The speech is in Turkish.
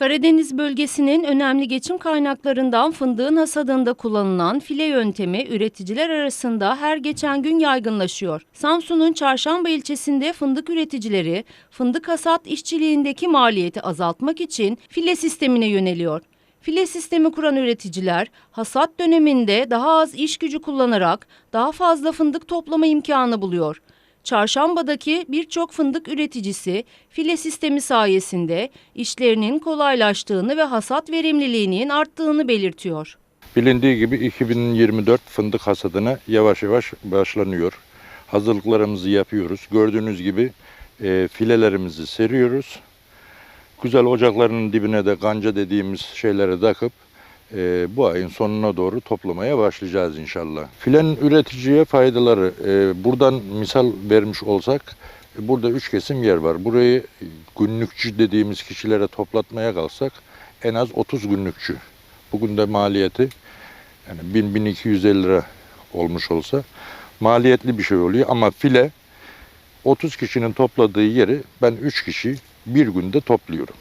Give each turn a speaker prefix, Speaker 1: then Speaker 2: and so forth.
Speaker 1: Karadeniz bölgesinin önemli geçim kaynaklarından fındığın hasadında kullanılan file yöntemi üreticiler arasında her geçen gün yaygınlaşıyor. Samsun'un Çarşamba ilçesinde fındık üreticileri fındık hasat işçiliğindeki maliyeti azaltmak için file sistemine yöneliyor. File sistemi kuran üreticiler hasat döneminde daha az iş gücü kullanarak daha fazla fındık toplama imkanı buluyor. Çarşamba'daki birçok fındık üreticisi file sistemi sayesinde işlerinin kolaylaştığını ve hasat verimliliğinin arttığını belirtiyor.
Speaker 2: Bilindiği gibi 2024 fındık hasadına yavaş yavaş başlanıyor. Hazırlıklarımızı yapıyoruz. Gördüğünüz gibi e, filelerimizi seriyoruz. Güzel ocaklarının dibine de ganca dediğimiz şeylere takıp e, bu ayın sonuna doğru toplamaya başlayacağız inşallah. Filenin üreticiye faydaları e, buradan misal vermiş olsak e, burada üç kesim yer var. Burayı günlükçü dediğimiz kişilere toplatmaya kalksak en az 30 günlükçü. Bugün de maliyeti yani 1000-1250 lira olmuş olsa maliyetli bir şey oluyor ama file 30 kişinin topladığı yeri ben 3 kişi bir günde topluyorum.